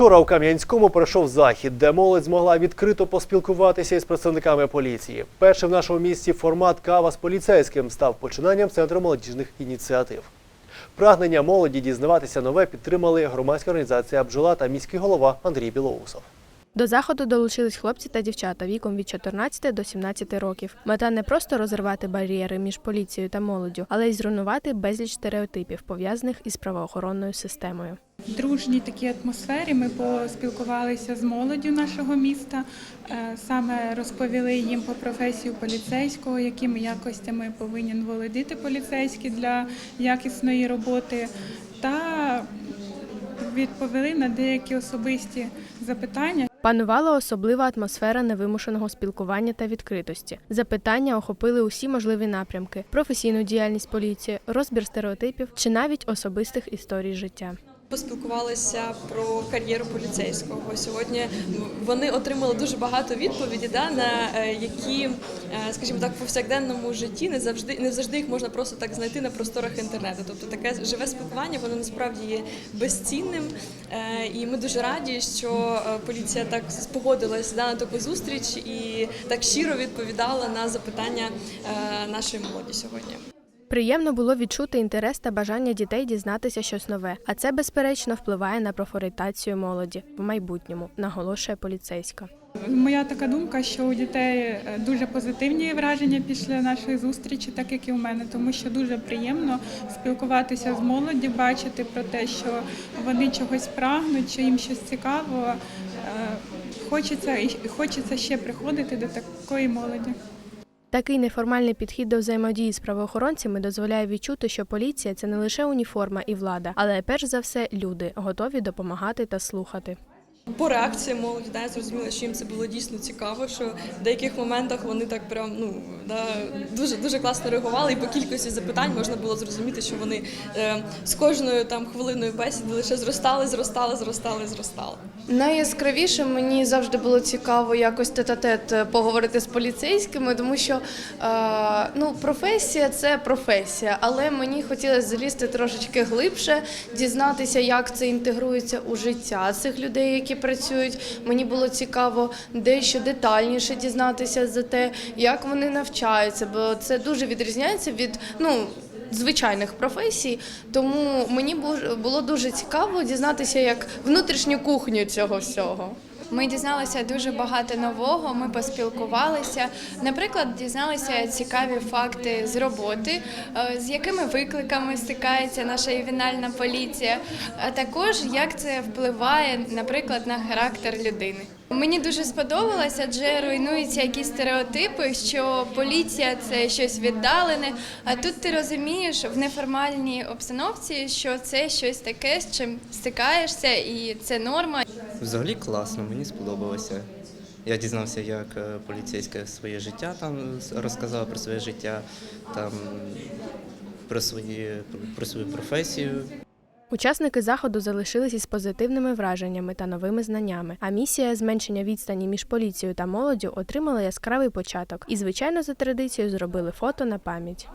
Вчора у Кам'янському пройшов захід, де молодь змогла відкрито поспілкуватися із представниками поліції. Перший в нашому місті формат кава з поліцейським став починанням центру молодіжних ініціатив. Прагнення молоді дізнаватися нове підтримали громадська організація «Бджола» та міський голова Андрій Білоусов. До заходу долучились хлопці та дівчата віком від 14 до 17 років. Мета не просто розірвати бар'єри між поліцією та молоддю, але й зруйнувати безліч стереотипів, пов'язаних із правоохоронною системою. В дружній такій атмосфері ми поспілкувалися з молоддю нашого міста, е, саме розповіли їм про професію поліцейського, якими якостями повинен володіти поліцейський для якісної роботи, та відповіли на деякі особисті запитання. Панувала особлива атмосфера невимушеного спілкування та відкритості. Запитання охопили усі можливі напрямки: професійну діяльність поліції, розбір стереотипів чи навіть особистих історій життя. Поспілкувалися про кар'єру поліцейського. Сьогодні вони отримали дуже багато відповідей, да, на е, які, е, скажімо так, в повсякденному житті не завжди не завжди їх можна просто так знайти на просторах інтернету. Тобто таке живе спілкування, воно насправді є безцінним. Е, І ми дуже раді, що поліція так спогодилась да, на таку зустріч і так щиро відповідала на запитання нашої молоді сьогодні. Приємно було відчути інтерес та бажання дітей дізнатися щось нове, а це безперечно впливає на профорієнтацію молоді в майбутньому, наголошує поліцейська. Моя така думка, що у дітей е, дуже позитивні враження після нашої зустрічі, так як і у мене, тому що дуже приємно спілкуватися з молоді, бачити про те, що вони чогось прагнуть, що їм щось цікаво. Е, Хочеться і хочеться ще приходити до такої молоді. Такий неформальний підхід до взаємодії з правоохоронцями дозволяє відчути, що поліція це не лише уніформа і влада, але перш за все люди, готові допомагати та слухати. По реакції молоді, да, я зрозуміла, що їм це було дійсно цікаво, що в деяких моментах вони так прям ну да, дуже дуже класно реагували, і по кількості запитань можна було зрозуміти, що вони е, з кожною там хвилиною бесіди лише зростали, зростали, зростали, зростали. Найяскравіше мені завжди було цікаво якось тет-а-тет поговорити з поліцейськими, тому що е, ну, професія це професія, але мені хотілося залізти трошечки глибше, дізнатися, як це інтегрується у життя цих людей, які працюють. Мені було цікаво дещо детальніше дізнатися за те, як вони навчаються, бо це дуже відрізняється від ну. Звичайних професій, тому мені бу- було дуже цікаво дізнатися як внутрішню кухню цього всього. Ми дізналися дуже багато нового. Ми поспілкувалися. Наприклад, дізналися цікаві факти з роботи, е, з якими викликами стикається наша ювенальна поліція, а також як це впливає, наприклад, на характер людини. Мені дуже сподобалося, адже руйнуються якісь стереотипи, що поліція це щось віддалене. А тут ти розумієш в неформальній обстановці, що це щось таке, з чим стикаєшся, і це норма. Взагалі класно, мені сподобалося. Я дізнався, як е, поліцейське своє життя там розказав про своє життя, там про свої про свою професію. Учасники заходу залишились із позитивними враженнями та новими знаннями. А місія зменшення відстані між поліцією та молоддю отримала яскравий початок і, звичайно, за традицією зробили фото на пам'ять.